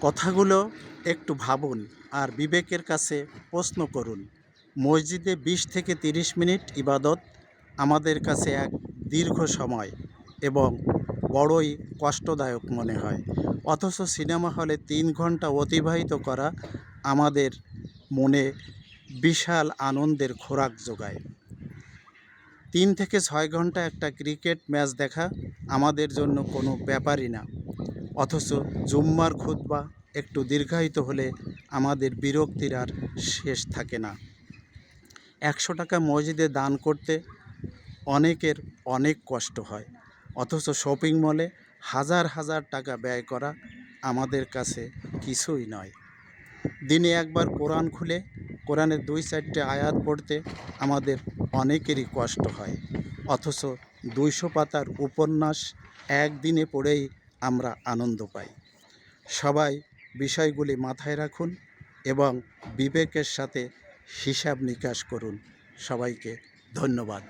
কথাগুলো একটু ভাবুন আর বিবেকের কাছে প্রশ্ন করুন। মসজিদে বিশ থেকে তিরিশ মিনিট ইবাদত আমাদের কাছে এক দীর্ঘ সময় এবং বড়ই কষ্টদায়ক মনে হয়। অথচ সিনেমা হলে তিন ঘণ্টা অতিবাহিত করা আমাদের মনে বিশাল আনন্দের খোরাক যোগায় তিন থেকে ছয় ঘণ্টা একটা ক্রিকেট ম্যাচ দেখা আমাদের জন্য কোনো ব্যাপারই না। অথচ জুম্মার খুতবা একটু দীর্ঘায়িত হলে আমাদের বিরক্তির আর শেষ থাকে না। একশো টাকা মসজিদে দান করতে অনেকের অনেক কষ্ট হয়, অথচ শপিং মলে হাজার হাজার টাকা ব্যয় করা আমাদের কাছে কিছুই নয়। দিনে একবার কোরআন খুলে, কোরআনের দুই চারটে আয়াত পড়তে আমাদের অনেকেরই কষ্ট হয়, অথচ দুইশো পাতার উপন্যাস একদিনে পড়েই আমরা আনন্দ পাই। সবাই বিষয়গুলি মাথায় রাখুন এবং বিবেকের সাথে হিসাব নিকাশ করুন। সবাইকে ধন্যবাদ।